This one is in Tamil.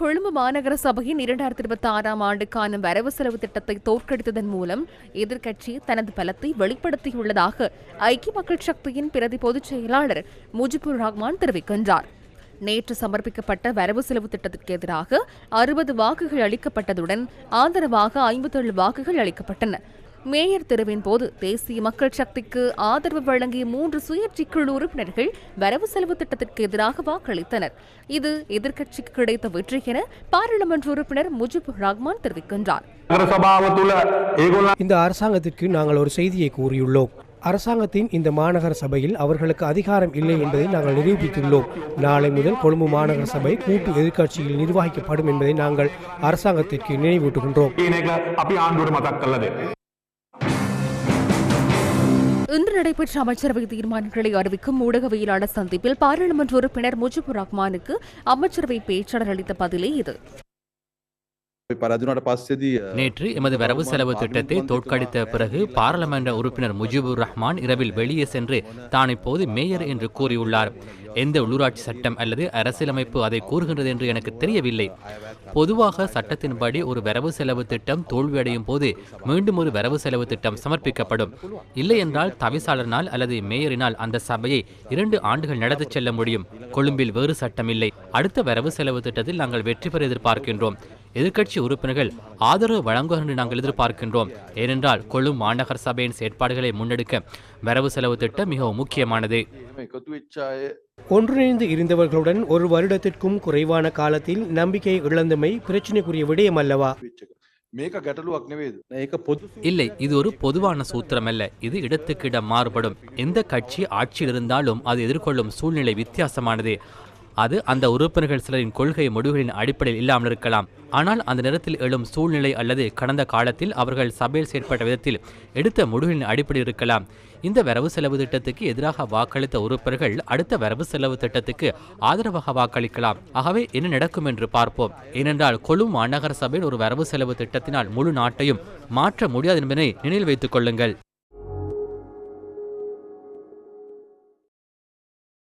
கொழும்பு மாநகர சபையின் இரண்டாயிரத்தி இருபத்தி ஆறாம் ஆண்டுக்கான வரவு செலவு திட்டத்தை தோற்கடித்ததன் மூலம் எதிர்க்கட்சி தனது பலத்தை வெளிப்படுத்தியுள்ளதாக ஐக்கிய மக்கள் சக்தியின் பிரதி பொதுச் செயலாளர் முஜிபுர் ரஹ்மான் தெரிவிக்கின்றார். நேற்று சமர்ப்பிக்கப்பட்ட வரவு செலவு திட்டத்திற்கு எதிராக அறுபது வாக்குகள் அளிக்கப்பட்டதுடன் ஆதரவாக ஐம்பத்தேழு வாக்குகள் அளிக்கப்பட்டன. மேயர் தெருவின் போது தேசிய மக்கள் சக்திக்கு ஆதரவு வழங்கிய மூன்று சுயேட்சை குழு உறுப்பினர்கள் வரவு செலவு திட்டத்திற்கு எதிராக வாக்களித்தனர். இது எதிர்க்கட்சிக்கு கிடைத்த வெற்றி என பாராளுமன்ற உறுப்பினர் முஜிப் ரஹ்மான் தெரிவிக்கின்றார். இந்த அரசாங்கத்திற்கு நாங்கள் ஒரு செய்தியை கூறியுள்ளோம். அரசாங்கத்தின் இந்த மாநகர சபையில் அவர்களுக்கு அதிகாரம் இல்லை என்பதை நாங்கள் நிரூபித்துள்ளோம். நாளை முதல் கொழும்பு மாநகர சபை கூட்டு எதிர்க்கட்சியில் நிர்வகிக்கப்படும் என்பதை நாங்கள் அரசாங்கத்திற்கு நினைவூட்டுகின்றோம். இன்று நடைபெற்ற அமைச்சரவை தீர்மானங்களை அறிவிக்கும் ஊடகவியலாளர் சந்திப்பில் பாராளுமன்ற உறுப்பினர் முஜிபுர் ரஹ்மானுக்கு அமைச்சரவை பேச்சாளர் அளித்த பதிலே இது. நேற்று எமது வரவு செலவு திட்டத்தை தோற்கடித்த பிறகு பாராளுமன்ற உறுப்பினர் முஜிபுர் ரஹ்மான் இரவில் வெளியே சென்று தான் இப்போது மேயர் என்று கூறியுள்ளார். எந்த உள்ளூராட்சி சட்டம் அல்லது அரசியலமைப்பு அதை கூறுகின்றது என்று எனக்கு தெரியவில்லை. பொதுவாக சட்டத்தின்படி ஒரு வரவு செலவு திட்டம் தோல்வியடையும் போது மீண்டும் ஒரு வரவு செலவு திட்டம் சமர்ப்பிக்கப்படும். இல்லை என்றால் தவிசாளரினால் அல்லது மேயரினால் அந்த சபையை இரண்டு ஆண்டுகள் நடத்திச் செல்ல முடியும். கொழும்பில் வேறு சட்டம் இல்லை அடுத்த வரவு செலவு திட்டத்தில் நாங்கள் வெற்றி பெற எதிர்பார்க்கின்றோம். எதிர்க்கட்சி உறுப்பினர்கள் ஆதரவு வழங்குவார் என்று நாங்கள் எதிர்பார்க்கின்றோம். ஏனென்றால் கொழும் மாநகர சபையின் செயற்பாடுகளை முன்னெடுக்க வரவு செலவு திட்டம் மிகவும் முக்கியமானது. ஒன்றிணைந்து இருந்தவர்களுடன் ஒரு வருடத்திற்கும் குறைவான காலத்தில் நம்பிக்கை இழந்தமை பிரச்சனைக்குரிய விடயம் அல்லவா? இல்லை இது ஒரு பொதுவான சூத்திரம் அல்ல இது இடத்துக்கு இடம் மாறுபடும். எந்த கட்சி ஆட்சியில் இருந்தாலும் அது எதிர்கொள்ளும் சூழ்நிலை வித்தியாசமானது. அது அந்த உறுப்பினர்கள் சிலரின் கொள்கை முடிவுகளின் அடிப்படையில் இல்லாமல் இருக்கலாம். ஆனால் அந்த நேரத்தில் எழும் சூழ்நிலை அல்லது கடந்த காலத்தில் அவர்கள் சபையில் செயற்பட்ட விதத்தில் எடுத்த முடிவுகளின் அடிப்படையில் இருக்கலாம். இந்த வரவு செலவு திட்டத்துக்கு எதிராக வாக்களித்த உறுப்பினர்கள் அடுத்த வரவு செலவு திட்டத்துக்கு ஆதரவாக வாக்களிக்கலாம். ஆகவே என்ன நடக்கும் என்று பார்ப்போம். ஏனென்றால் கொழும் மாநகர சபையில் ஒரு வரவு செலவு திட்டத்தினால் முழு நாட்டையும் மாற்ற முடியாது என்பதை நினைவில் வைத்துக் கொள்ளுங்கள்.